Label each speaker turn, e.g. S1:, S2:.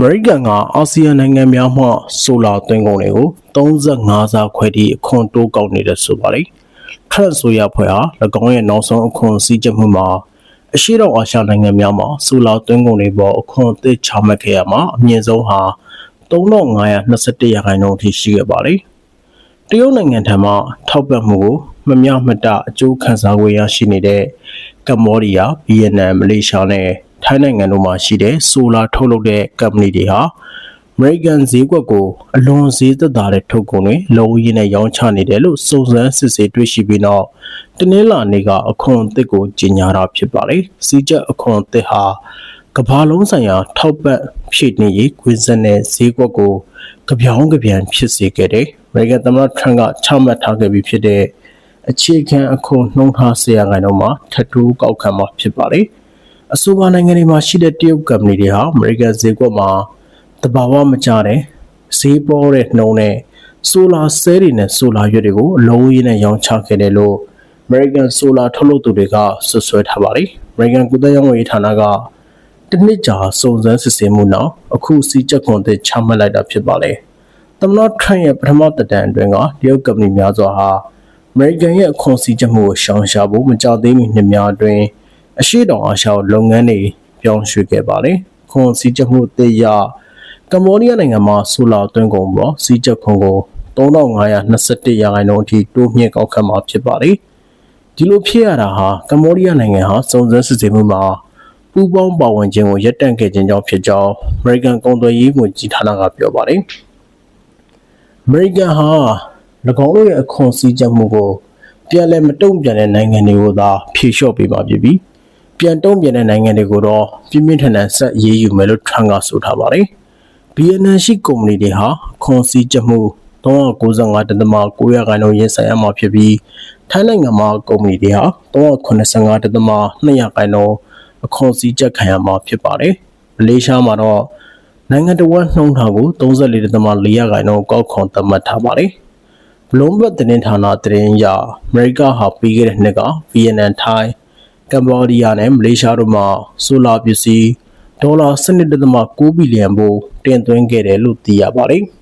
S1: မေရိကန်ကအာဆီယံနိုင်ငံများမှဆိုလာသွင်းကုန်တွေကို35စားခွဲထိအခွန်တိုးကောက်နေတယ်ဆိုပါတယ်။ထရန့်ဆိုရဖွဲ့ဟာ၎င်းရဲ့နောက်ဆုံးအခွန်စည်းကြပ်မှုမှာအရှိတော်အာရှနိုင်ငံများမှာဆိုလာသွင်းကုန်တွေပေါ်အခွန်အသစ်ချမှတ်ခဲ့ရမှာအမြင့်ဆုံးဟာ3521ရာခိုင်နှုန်းအထိရှိခဲ့ပါတယ်။တရုတ်နိုင်ငံထံမှထောက်ပံ့မှုကိုမမျှမတအကျိုးခံစား권ရရှိနေတဲ့ကမ္ဘောဒီးယား၊ဗီယက်နမ်၊မလေးရှားနဲ့ ထိုင်းနိုင်ငံတို့မှာရှိတဲ့ဆိုလာထုတ်လုပ်တဲ့ကုမ္ပဏီတွေဟာ American ဈေးကွက်ကိုအလွန်ဈေးသက်သာတဲ့ထုတ်ကုန်တွေလောရင်းနဲ့ရောင်းချနေတယ်လို့စုံစမ်းစစ်ဆေးတွေ့ရှိပြီးနောက်တနင်္လာနေ့ကအခွန်အသစ်ကိုကြေညာတာဖြစ်ပါတယ်။စီးကျက်အခွန်အသစ်ဟာကမ္ဘာလုံးဆိုင်ရာထောက်ပံ့ဖြည့်နေရေးကွင်းဆက်နဲ့ဈေးကွက်ကိုကြပြောင်းကြပြန်ဖြစ်စေခဲ့တယ်။ American သမ္မတထရန့်ကချမှတ်ထားခဲ့ပြီးဖြစ်တဲ့အခြေခံအခွန်နှုန်းထားဆရာခိုင်နှုန်းမှာထပ်တိုးကောက်ခံမှာဖြစ်ပါတယ်။ အဆိုပါနိုင်ငံတွေမှာရှိတဲ့တရုတ်ကုမ္ပဏီတွေဟာ American ဈေးကွက်မှာတဘာဝမကျတဲ့ဈေးပေါ်တဲ့နှုန်းနဲ့ဆိုလာဆဲတွေနဲ့ဆိုလာရွက်တွေကိုအလုံးရင်းနဲ့ရောင်းချခဲ့တယ်လို့ American Solar ထုတ်လုပ်သူတွေကဆွဆွဲထားပါတယ်။ American ကုသရေးဝန်ကြီးဌာနကတနှစ်ကြာစုံစမ်းစစ်ဆေးမှုနောက်အခုစီးချက်ခွန်သစ်ချမှတ်လိုက်တာဖြစ်ပါတယ်။သမ္မတထရန့်ရဲ့ပထမသက်တမ်းအတွင်းကတရုတ်ကုမ္ပဏီများစွာဟာ American ရဲ့အခွန်စည်းချက်မှုကိုရှောင်ရှားဖို့မကြသေးမီနှစ်များအတွင်း အရှိတောင်အာရှလုပ်ငန်းတွေပြောင်းရွှေ့ခဲ့ပါတယ်။ခွန်စည်းချက်မှုတည်ရကမ္ဘောဒီးယားနိုင်ငံမှာဆိုလာသွင်းကုန်ပေါ်စီးချက်ခွန်ကို3521ရာခိုင်နှုန်းအထိတိုးမြင့်ကောက်ခံမှာဖြစ်ပါတယ်။ဒီလိုဖြစ်ရတာဟာကမ္ဘောဒီးယားနိုင်ငံဟာစုံစမ်းစစ်ဆေးမှုမှာပူးပေါင်းပါဝင်ခြင်းကိုရပ်တန့်ခဲ့ခြင်းကြောင့်ဖြစ်ကြောင်း American ကုန်သွယ်ရေးဝန်ကြီးဌာနကပြောပါတယ်။ American ဟာ၎င်းတို့ရဲ့အခွန်စည်းကြပ်မှုကိုပြန်လည်မတုံ့ပြန်တဲ့နိုင်ငံတွေကိုသာဖြေလျှော့ပေးမှာဖြစ်ပြီး ပြန်တုံ့ပြန်တဲ့နိုင်ငံတွေကိုတော့ပြင်းပြင်းထန်ထန်ဆက်ရေးယူမယ်လို့ထရန့်ကဆိုထားပါတယ်။ BNN ရှိကုမ္ပဏီတွေဟာအခွန်စည်းကြပ်မှု395.9ရာခိုင်နှုန်းရင်းဆိုင်ရမှာဖြစ်ပြီးထိုင်းနိုင်ငံမှာကုမ္ပဏီတွေဟာ385.2ရာခိုင်နှုန်းအခွန်စည်းကြပ်ခံရမှာဖြစ်ပါတယ်။မလေးရှားမှာတော့နိုင်ငံတော်ဝန်နှုံထားကို34.4ရာခိုင်နှုန်းကောက်ခွန်သတ်မှတ်ထားပါတယ်။ Bloomberg သတင်းဌာနသတင်းအရအမေရိကဟာပြီးခဲ့တဲ့နှစ်က VNN ထိုင်း ကမ္ဘောဒီးယားနဲ့မလေးရှားတို့မှဆိုလာပစ္စည်းဒေါ်လာ12.6ဘီလီယံပိုတင်သွင်းခဲ့တယ်လို့သိရပါတယ်။